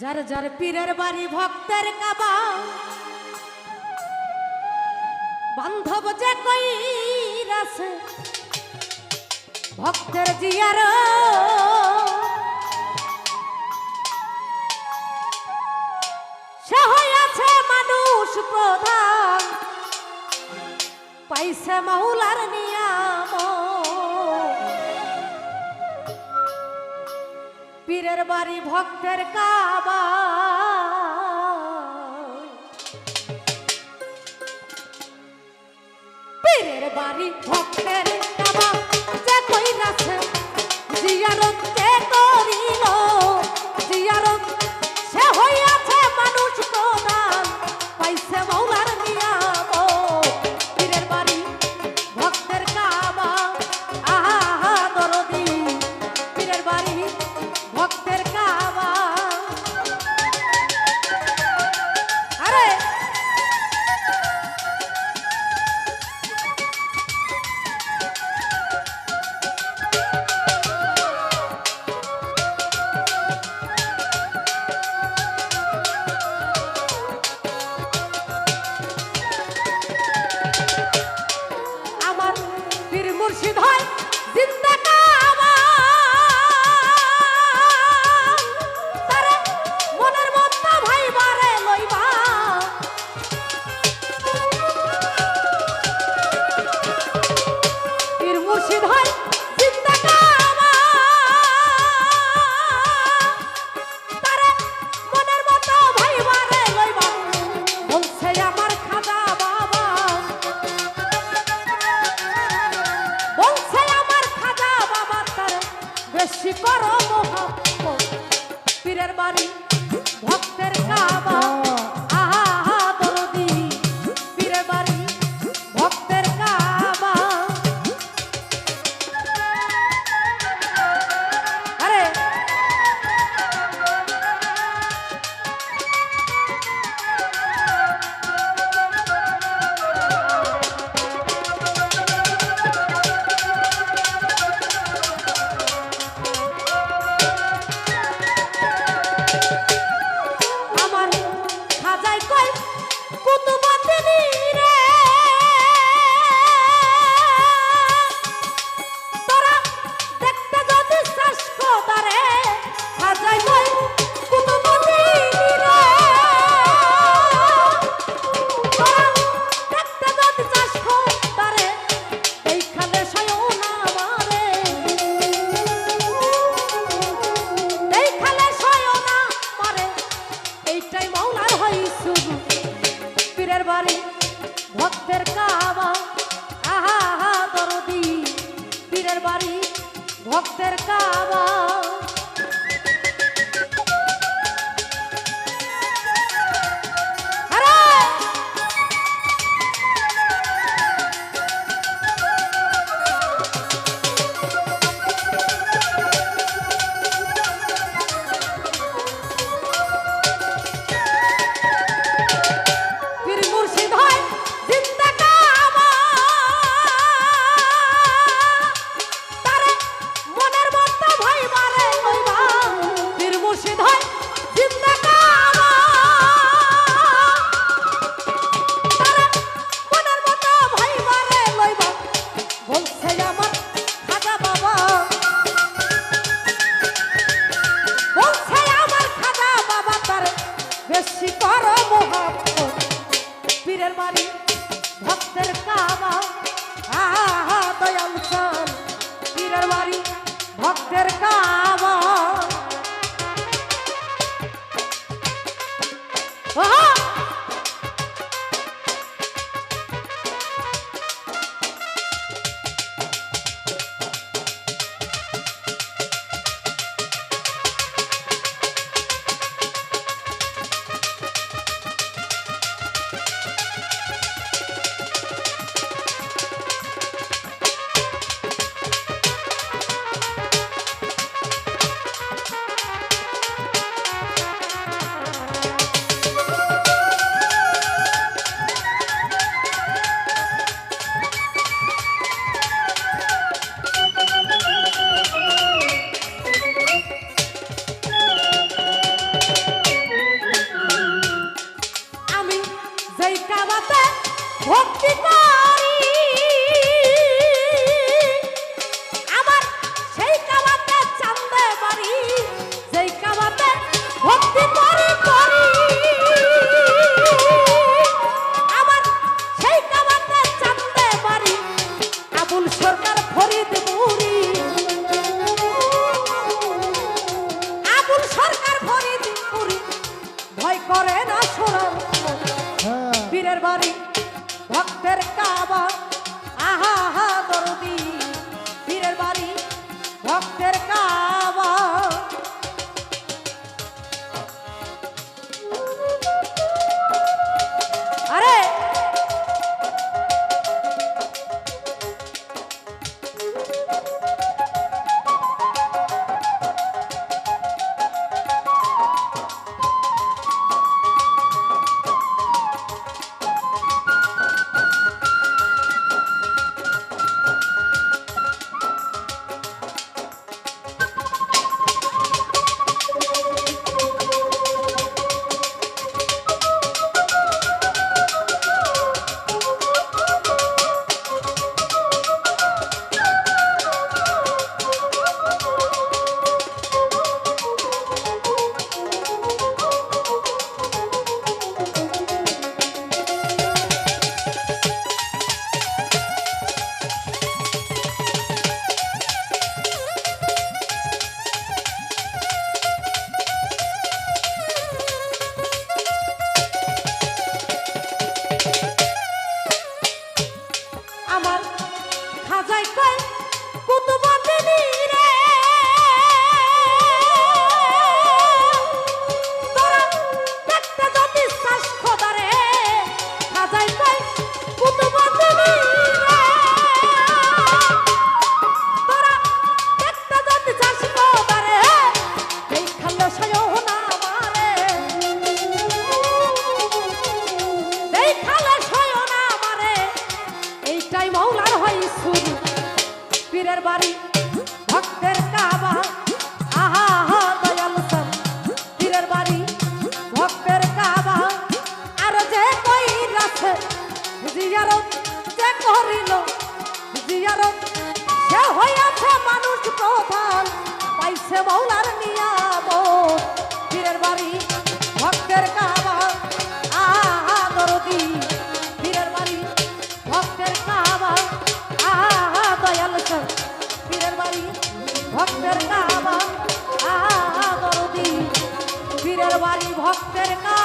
যার যার পীরের বাড়ি ভক্তের কাবা। বান্ধব যে কই রাসে ভক্তের জিয়ার। আছে মানুষ প্রধান, পাইছে মাহুলার নিয়াম। পীরের বাড়ি ভক্তের কাব। বাড়ি ভক্তের কাবা। আহা আহা দরদি পীরের বাড়ি ভক্তের কাবা। ভক্তি ভক্তের কাবা আমার খাজাই কয় কুতুবদিনী এইটাই মৌলার হয় শুরু পীরের বাড়ি, ভক্তের কাবা। আহা হা দয়াল সব। পীরের বাড়ি, ভক্তের কাবা। আর যে কই রাখে জিয়ারত যে করিল, জিয়ারত সে হইয়াছে মানুষ প্রধান। পাইছে মৌলার নিয়ামত। পীরের বাড়ি ভক্তের কাবা আদর দি পীরের বাড়ি ভক্তের কাবা